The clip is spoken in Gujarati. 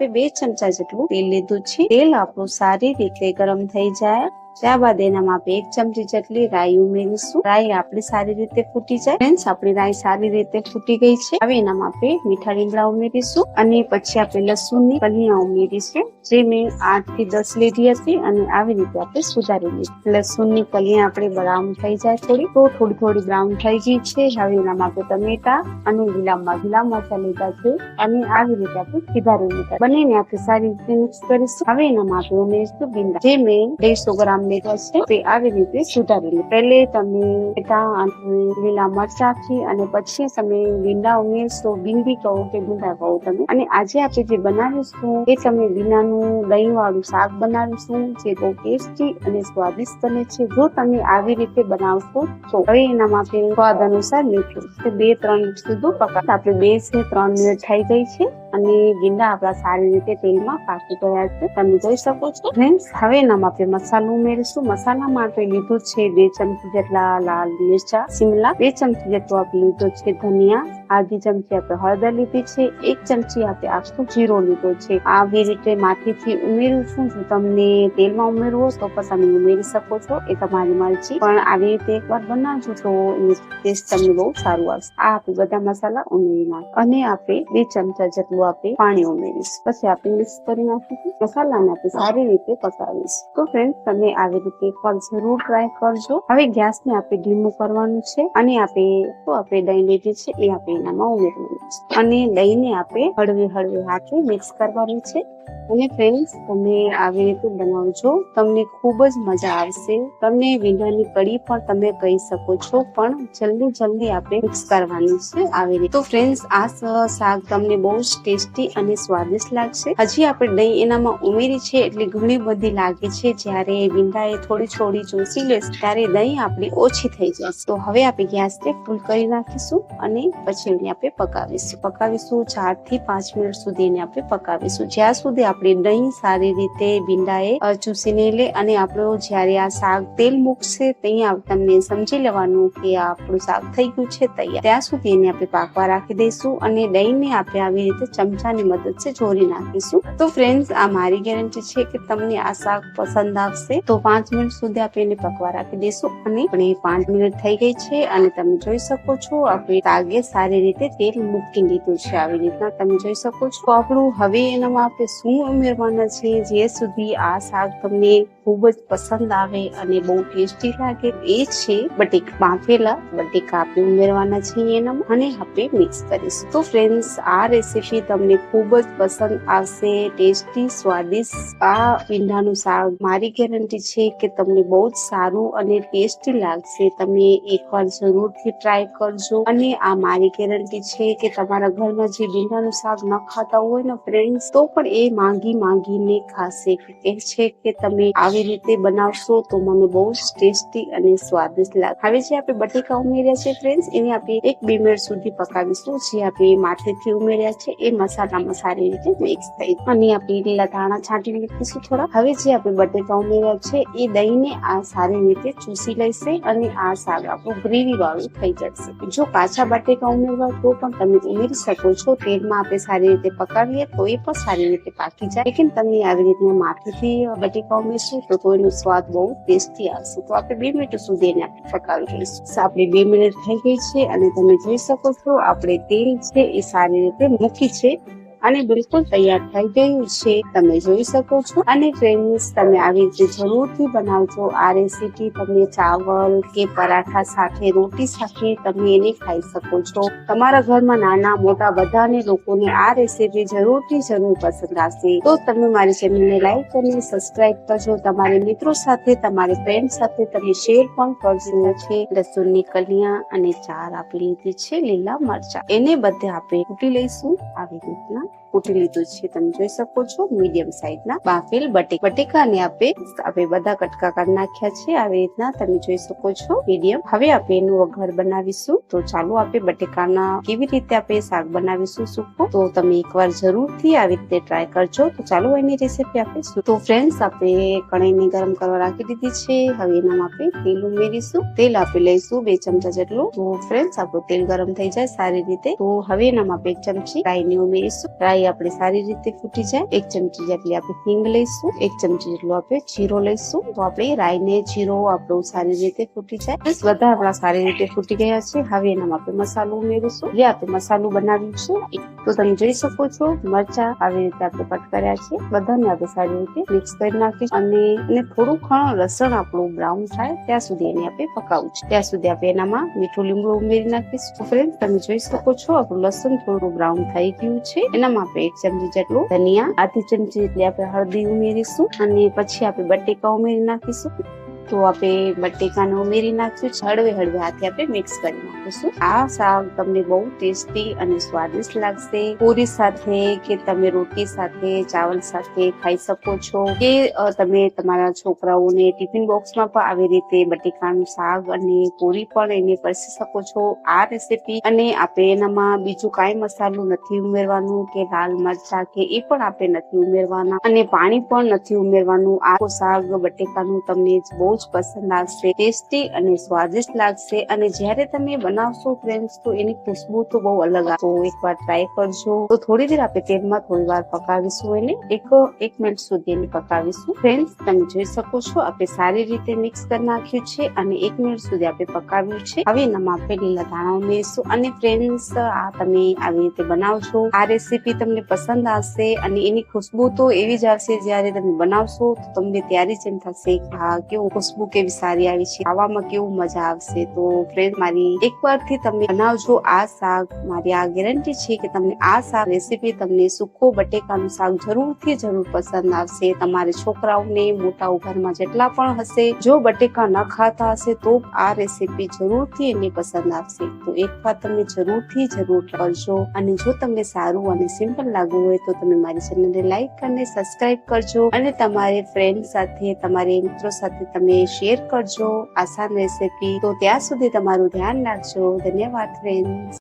બે ચમચા જેટલું તેલ લીધું છે. તેલ આપણું સારી રીતે ગરમ થઈ જાય. ત્યારબાદ એનામાં આપણે એક ચમચી જેટલી રાઈ ઉમેરીશું. રાઈ આપણી સારી રીતે ફૂટી જાય. ફ્રેન્ડ્સ આપણી રાઈ સારી રીતે ફૂટી ગઈ છે. હવે એનામાં આપણે મીઠા લીમડા ઉમેરીશું અને પછી આપણે લસુણની કલિયા ઉમેરીશું, જે મેં આઠથી દસ લીધી હતી અને આવી રીતે આપણે સુધારી લીધી. લસુણની કલિયા આપણે બ્રાઉન થઈ જાય થોડી, તો થોડી થોડી બ્રાઉન થઈ ગઈ છે. હવે એનામાં આપણે ટમેટા અને લીલા લીલા મરચા લીધા છે અને આવી રીતે આપણે સુધારી લીધા બંનેને આપણે સારી રીતે મિક્સ કરીશું. હવે એનામાં આપણે ઉમેરીશું ભીંડા, જે મેં દેડસો ગ્રામ લીધા છે. આવી રીતે સુધારી લે પહેલે તમે ટમેટા અને લીલા મરચાથી અને પછી તમે ભીંડા ઉમેરશો ભીંડી કહો કે ભીંડા કહો તમે. અને આજે આપણે જે બનાવીશું, એ તમે ભીંડાનું દહીં વાળું શાક બનાવીશું, જે બહુ ટેસ્ટી અને સ્વાદિષ્ટ બને છે. જો તમે આવી રીતે બનાવશો, તો હવે એનામાં આપણે સ્વાદ અનુસાર મીઠું બે ત્રણ સુધી પકા આપણે બેથી ત્રણ મિનિટ થઈ ગઈ છે. અને ગીંડા આપણા સારી રીતે તેલમાં પાકી ગયા છે. તમે જોઈ શકો છો. ફ્રેન્ડ્સ હવે એનામાં આપણે મસાલો ઉમેરીશું. મસાલા માટે લીધું છે બે ચમચી જેટલા લાલ મિરચા, શિમલા, બે ચમચી જેટલું આપણે લીધું છે ધનિયા, આધી ચમચી આપણે હળદર લીધી છે, એક ચમચી આપણે આખું જીરો લીધો છે. આવી રીતે માથેથી ઉમેરીશું. જો તમને તેલમાં ઉમેરવું તો પણ તમે ઉમેરી શકો છો. એ તમારી મરજી. પણ આવી રીતે એકવાર બનાવજો તો ટેસ્ટ તમને બહુ સારું આવશે. આ આપણે બધા મસાલા ઉમેરી નાખ અને આપણે બે ચમચા જેટલું આપણે પાણી ઉમેરીશ. પછી આપણે મિક્સ કરી નાખીશું. મસાલાને આપણે સારી રીતે પકાવીશું. તો ફ્રેન્ડ તમે આવી રીતે એકવાર જરૂર ટ્રાય કરજો. હવે ગેસને આપણે ધીમું કરવાનું છે અને આપણે, તો આપણે દહીં લીધી છે, એ આપણે એનામાં ઉમેરવાનું છે. અને દહીંને આપણે હળવે હળવે હાથે મિક્સ કરવાનું છે. અને ફ્રેન્ડ્સ તમે આવી રીતે બનાવજો. તમને ખૂબ જ મજા આવશે. તમને ભીંડાની કડી પણ તમે કહી શકો છો, પણ જલ્દી જલ્દી આપણે મિક્સ કરવાની છે આવી રીતે. તો ફ્રેન્ડ્સ આ શાક તમને બહુ જ ટેસ્ટી અને સ્વાદિષ્ટ લાગશે. હજી આપણે દહીં એનામાં ઉમેરી છે, એટલે ઘણી બધી લાગે છે. જ્યારે ભીંડા એ થોડી થોડી ચોસી લેશે, ત્યારે દહીં આપણી ઓછી થઈ જશે. તો હવે આપણે ગેસને ફૂલ કરી નાખીશું અને પછી એને આપણે પકાવીશું. પકાવીશું ચારથી પાંચ મિનિટ સુધી એને આપણે પકાવીશું. જ્યાં સુધી આપણે દહીં સારી રીતે ભીંડાએ ચૂસીને લે અને આપણો જ્યારે આ શાક તેલ મૂકશે ત્યાં તમને સમજી લેવાનું કે આ આપણું શાક થઈ ગયું છે તૈયાર. ત્યાં સુધી એને આપણે પાકવા રાખી દઈશું અને દહીંને આપણે આવી રીતે ચમચાની મદદથી જોડી નાખીશું. તો ફ્રેન્ડ્સ આ મારી ગેરંટી છે કે તમને આ શાક પસંદ આવશે. તો પાંચ મિનિટ સુધી આપણે એને પકવા રાખી દઈશું અને આપણે પાંચ મિનિટ થઈ ગઈ છે અને તમે જોઈ શકો છો આપણે તાગે સારી રીતે તેલ મૂકી લીધું છે. આવી રીતના તમે જોઈ શકો છો. આપણું હવે એનામાં આપણે શું ઉમેરવાના છે. જે સુધી આ શાક તમને ખૂબ જ પસંદ આવે અને બહુ ટેસ્ટી લાગે એ છે, બટેક બાફેલા, બટેકા આપણે ઉમેરવાના છે એના અને આપણે મિક્સ કરીશું. તો ફ્રેન્ડ્સ આ રેસીપી તમને ખૂબ જ પસંદ આવશે, ટેસ્ટી, સ્વાદિષ્ટ. આ ભીંડાનું શાક મારી ગેરંટી છે કે તમને બહુ જ સારું અને ટેસ્ટી લાગશે. તમે એકવાર જરૂરથી ટ્રાય કરજો. અને આ મારી ગેરંટી છે કે તમારા ઘરમાં જે ભીંડાનું શાક ન ખાતા હોય ને ફ્રેન્ડ્સ તો પણ એ માંગી માંગીને ખાશે. કહે છે કે તમે આવી રીતે બનાવશો તો મને બહુ જ ટેસ્ટી અને સ્વાદિષ્ટ લાગે. હવે જે આપણે બટેકા ઉમેર્યા છે ફ્રેન્ડ્સ, એને આપણે એક બે મિનિટ સુધી પકાવીશું. જે આપણે માથેથી ઉમેર્યા છે, એ મસાલામાં સારી રીતે મિક્સ થઈ અને આપણે લીલા ધાણા છાંટી લઈશું થોડા. હવે જે આપણે બટેકા ઉમેર્યા છે, એ દહીંને આ સારી રીતે ચૂસી લેશે અને આ શાક આપણું ગ્રેવી વાળું થઈ જશે. જો કાચા બટેકા ઉમેરવા તો પણ તમે ઉમેરી શકો છો. તેલમાં આપણે સારી રીતે પકાવીએ તો એ પણ સારી રીતે પાકી જાય. લેકિન તમે આવી રીતે માથેથી બટેકા ઉમેરશો તો તો એનો સ્વાદ બહુ ટેસ્ટી આવશે. તો આપણે બે મિનિટ સુધી એને આપણે પકાવી જોઈશું આપણે બે મિનિટ થઈ ગઈ છે અને તમે જોઈ શકો છો, આપણે તેલ છે એ સારી રીતે મૂકી છે. અને બિલકુલ તૈયાર થઈ ગયું છે. તમે જોઈ શકો છો. અને ફ્રેન્ડ્સ તમે આવી રીતે જરૂરથી બનાવજો. આ રેસીપી તમે ચાવલ કે પરાઠા સાથે, રોટી સાથે તમે એને ખાઈ શકો છો. તમારા ઘરમાં નાના, મોટા બધાને લોકોને આ રેસીપી જરૂરથી જરૂર પસંદ આવશે. તો તમે મારી ચેનલને લાઈક અને સબસ્ક્રાઇબ કરજો. તમારા મિત્રો સાથે, તમારી ફ્રેન્ડ સાથે તમે શેર પણ કરજો. છે લસણની કલિયા અને ચાર આપી લીધી છે લીલા મરચા. એને બધે આપણે કૂટી લઈશું. આવી રીતના. Thank you. કૂટી લીધું છે. તમે જોઈ શકો છો, મીડિયમ સાઈઝના બાફેલ બટેકા બટેકાને આપણે આપણે બધા કટકા કરી નાખ્યા છે. આવી રીતના તમે જોઈ શકો છો, મીડિયમ. હવે આપણે એનું વઘાર બનાવીશું. તો ચાલો આપણે બટેકાના કેવી રીતે આપણે શાક બનાવીશું સૂકું. તો તમે એકવાર જરૂરથી આવી રીતે ટ્રાય કરજો. તો ચાલો એની રેસીપી આપીશું તો ફ્રેન્ડ્સ આપણે કણાઈને ગરમ કરવા રાખી દીધી છે. હવે એનામાં આપણે તેલ ઉમેરીશું. તેલ આપણે લઈશું બે ચમચા જેટલું. તો ફ્રેન્ડ્સ આપણું તેલ ગરમ થઈ જાય સારી રીતે. તો હવે એનામાં આપણે એક ચમચી રાઈને ઉમેરીશું. રાઈ રાઈ આપણી સારી રીતે ફૂટી જાય. એક ચમચી જેટલી આપણે હિંગ લઈશું, એક ચમચી જેટલું આપણે જીરો લઈશું. તો આપણે રાઈ ને જીરો આપણું સારી રીતે ફૂટી જાય. બસ બધા આપણા સારી રીતે ફૂટી ગયા છે. હવે એનામાં આપણે મસાલો ઉમેરીશું. જે આપણે મસાલો બનાવ્યું છે તો તમે જોઈ શકો છો, મરચા આવી રીતે આપણે કટ કર્યા છે. બધાને આપણે સારી રીતે મિક્સ કરી નાખીશું. અને એને થોડું ઘણું લસણ આપણું બ્રાઉન થાય, ત્યાં સુધી એને આપણે પકાવવું છે. ત્યાં સુધી આપણે એનામાં મીઠું લીમડું ઉમેરી નાખીશું. ફ્રેન્ડ તમે જોઈ શકો છો, આપણું લસણ થોડું બ્રાઉન થઈ ગયું છે. એનામાં આપણે એક ચમચી જેટલું, ધનિયા, આધી ચમચી જેટલી આપણે હળદી ઉમેરીશું, અને પછી આપણે બટેકા ઉમેરી નાખીશું. તો આપણે બટેકાને ઉમેરી નાખ્યું હળવે હળવે હાથે આપણે મિક્સ કરી નાખીશું. આ શાક તમને બહુ ટેસ્ટી અને સ્વાદિષ્ટ લાગશે. પૂરી સાથે કે તમે રોટી સાથે, ચાવલ સાથે ખાઈ શકો છો કે તમે તમારા છોકરાઓને ટિફિન બોક્સમાં પણ આવી રીતે બટેકાનું શાક અને પૂરી પણ એને પરસી શકો છો. આ રેસીપી અને આપણે એનામાં બીજું કાંઈ મસાલો નથી ઉમેરવાનું કે લાલ મરચા કે એ પણ આપણે નથી ઉમેરવાના અને પાણી પણ નથી ઉમેરવાનું. આ શાક બટેકાનું તમને બહુ જ પસંદ આવશે ટેસ્ટી અને સ્વાદિષ્ટ લાગશે. અને જ્યારે તમે બનાવશો ફ્રેન્ડ્સ તો એની ખુશ્બુ તો બહુ અલગ આવશે એકવાર ટ્રાય કરજો. તો થોડી દેર આપણે તેલમાં થોડી વાર પકાવીશું એને. એક એક મિનિટ સુધી એને પકાવીશું. ફ્રેન્ડ્સ તમે જોઈ શકો છો, આપણે સારી રીતે મિક્સ કરી નાખ્યું છે અને એક મિનિટ સુધી આપણે પકાવ્યું છે. હવે એનામાં આપણે લીલા ધાણા ઉમેરીશું અને ફ્રેન્ડ્સ આ તમે આવી રીતે બનાવશો. આ રેસીપી તમને પસંદ આવશે અને એની ખુશ્બુ તો એવી જ આવશે જ્યારે તમે બનાવશો, તો તમને ત્યારે જ એમ થશે કે હા, કેવું ખુશ્બુ કેવી સારી આવી છે. ખાવામાં કેવું મજા આવશે તો ફ્રેન્ડ મારી એકવારથી તમે બનાવજો આ શાક મારી આ ગેરંટી છે કે તમને આ શાક રેસીપી તમને સુકો બટેકાનું શાક જરૂરથી જરૂર પસંદ આવશે. તમારે છોકરાઓને મોટા ઘરમાં જેટલા પણ હશે, જો બટેકા ન ખાતા હશે તો આ રેસીપી જરૂરથી એને પસંદ આવશે. તો એકવાર તમે જરૂરથી જરૂર કરજો. અને જો તમને સારું અને સિમ્પલ લાગવું હોય તો તમે મારી ચેનલને લાઈક અને સબસ્ક્રાઇબ કરજો. અને તમારે ફ્રેન્ડ સાથે, તમારી મિત્રો સાથે તમે શેર કરજો. આસાન રેસીપી. તો ત્યાં સુધી તમારું ધ્યાન રાખજો. ધન્યવાદ ફ્રેન્ડ્સ